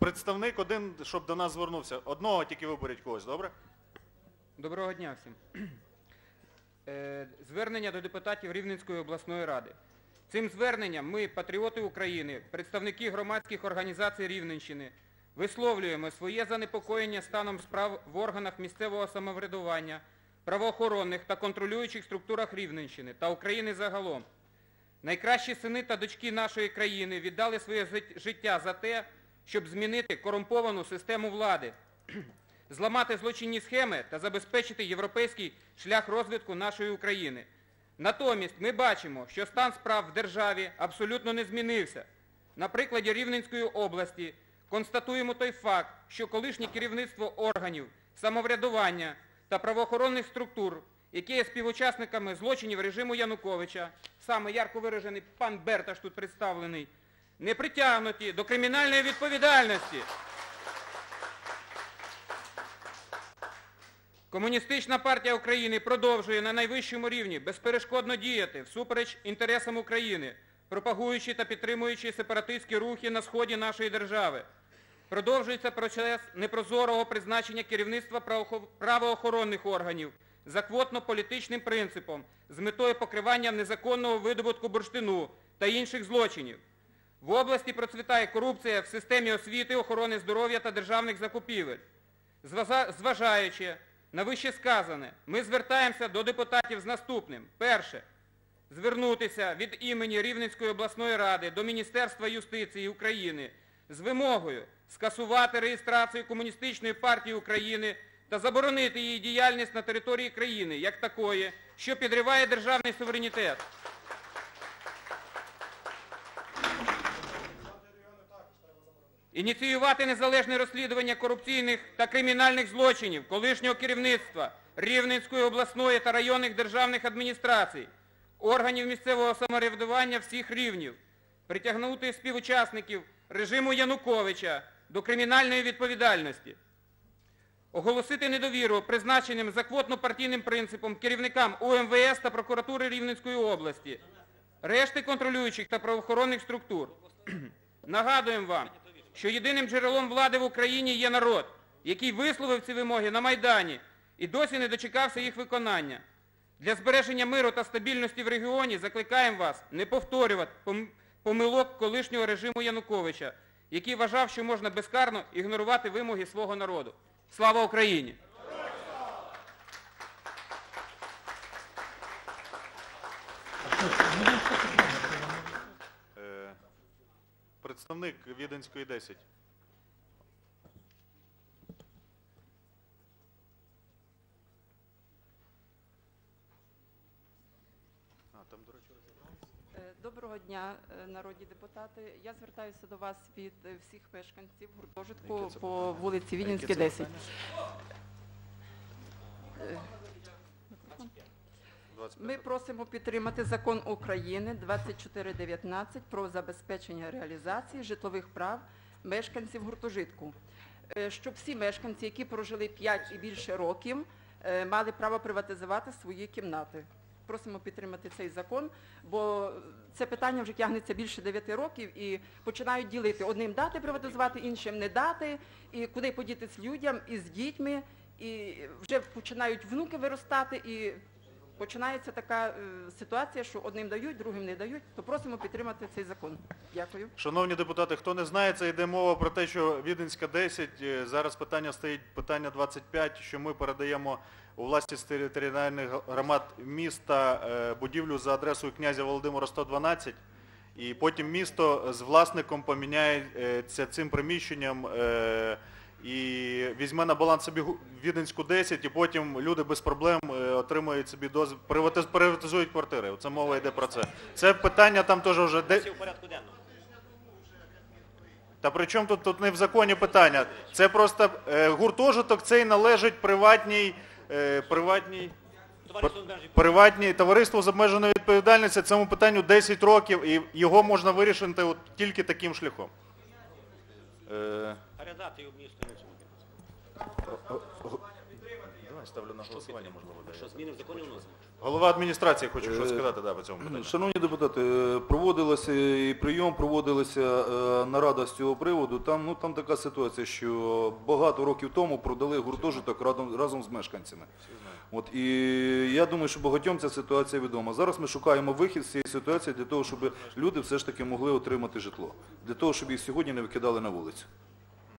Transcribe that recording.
представник один, щоб до нас звернувся. Одного тільки виберіть когось, добре? Доброго дня всім. Е, Звернення до депутатів Рівненської обласної ради. Цим зверненням ми, патріоти України, представники громадських організацій Рівненщини, висловлюємо своє занепокоєння станом справ в органах місцевого самоврядування, правоохоронних та контролюючих структурах Рівненщини та України загалом. Найкращі сини та дочки нашої країни віддали своє життя за те, щоб змінити корумповану систему влади, зламати злочинні схеми та забезпечити європейський шлях розвитку нашої України. Натомість ми бачимо, що стан справ в державі абсолютно не змінився. На прикладі Рівненської області констатуємо той факт, що колишнє керівництво органів, самоврядування та правоохоронних структур, які є співучасниками злочинів режиму Януковича, саме ярко виражений пан Берташ тут представлений, не притягнуті до кримінальної відповідальності. Комуністична партія України продовжує на найвищому рівні безперешкодно діяти всупереч інтересам України, пропагуючи та підтримуючи сепаратистські рухи на сході нашої держави. Продовжується процес непрозорого призначення керівництва правоохоронних органів за квотно-політичним принципом з метою покривання незаконного видобутку бурштину та інших злочинів. В області процвітає корупція в системі освіти, охорони здоров'я та державних закупівель. Зважаючи на вище сказане, ми звертаємося до депутатів з наступним. Перше. Звернутися від імені Рівненської обласної ради до Міністерства юстиції України з вимогою скасувати реєстрацію Комуністичної партії України та заборонити її діяльність на території країни як такої, що підриває державний суверенітет. Ініціювати незалежне розслідування корупційних та кримінальних злочинів колишнього керівництва Рівненської обласної та районних державних адміністрацій, органів місцевого самоврядування всіх рівнів, притягнути співучасників режиму Януковича до кримінальної відповідальності, оголосити недовіру призначеним за квотно-партійним принципом керівникам УМВС та прокуратури Рівненської області, решти контролюючих та правоохоронних структур. Нагадуємо вам, що єдиним джерелом влади в Україні є народ, який висловив ці вимоги на Майдані і досі не дочекався їх виконання. Для збереження миру та стабільності в регіоні закликаємо вас не повторювати помилок колишнього режиму Януковича, який вважав, що можна безкарно ігнорувати вимоги свого народу. Слава Україні! Е, Представник Віденської 10. А, там, до речі. Е, Доброго дня, е, народні депутати. Я звертаюся до вас від е, всіх мешканців гуртожитку по вулиці це 10. Питання? 25. Ми просимо підтримати закон України 2419 про забезпечення реалізації житлових прав мешканців гуртожитку, Е, щоб всі мешканці, які прожили 5 і більше років, е, мали право приватизувати свої кімнати. Просимо підтримати цей закон, бо це питання вже тягнеться більше 9 років і починають ділити одним дати приватизувати, іншим не дати, і куди подітись людям із дітьми, і вже починають внуки виростати, і починається така е, ситуація, що одним дають, другим не дають, то просимо підтримати цей закон. Дякую. Шановні депутати, хто не знає, це йде мова про те, що Віденська 10, е, зараз питання стоїть питання 25, що ми передаємо у власність територіальних громад міста е, будівлю за адресою князя Володимира 112, і потім місто з власником поміняється цим приміщенням і візьме на баланс собі Віденську 10, і потім люди без проблем отримують собі дозвіл, приватизують квартири. Це мова йде про це. Це питання там теж вже де. Та при чому тут, тут не в законі питання? Це просто е, гуртожиток цей належить приватній, е, приватній, Товариство з обмеженою приватній товариству з обмеженою відповідальністю. Цьому питанню 10 років і його можна вирішити от тільки таким шляхом. Е, давай, Ставлю на голосування, можливо, Що зміни в законі вносимо? Голова адміністрації хоче щось Е, сказати да, по цьому питанню. Шановні депутати, е, проводилося і прийом, проводилася е, нарада з цього приводу. Там, ну, там така ситуація, що багато років тому продали гуртожиток разом, разом з мешканцями. От, і я думаю, що багатьом ця ситуація відома. Зараз ми шукаємо вихід з цієї ситуації для того, щоб люди все ж таки могли отримати житло. Для того, щоб їх сьогодні не викидали на вулицю.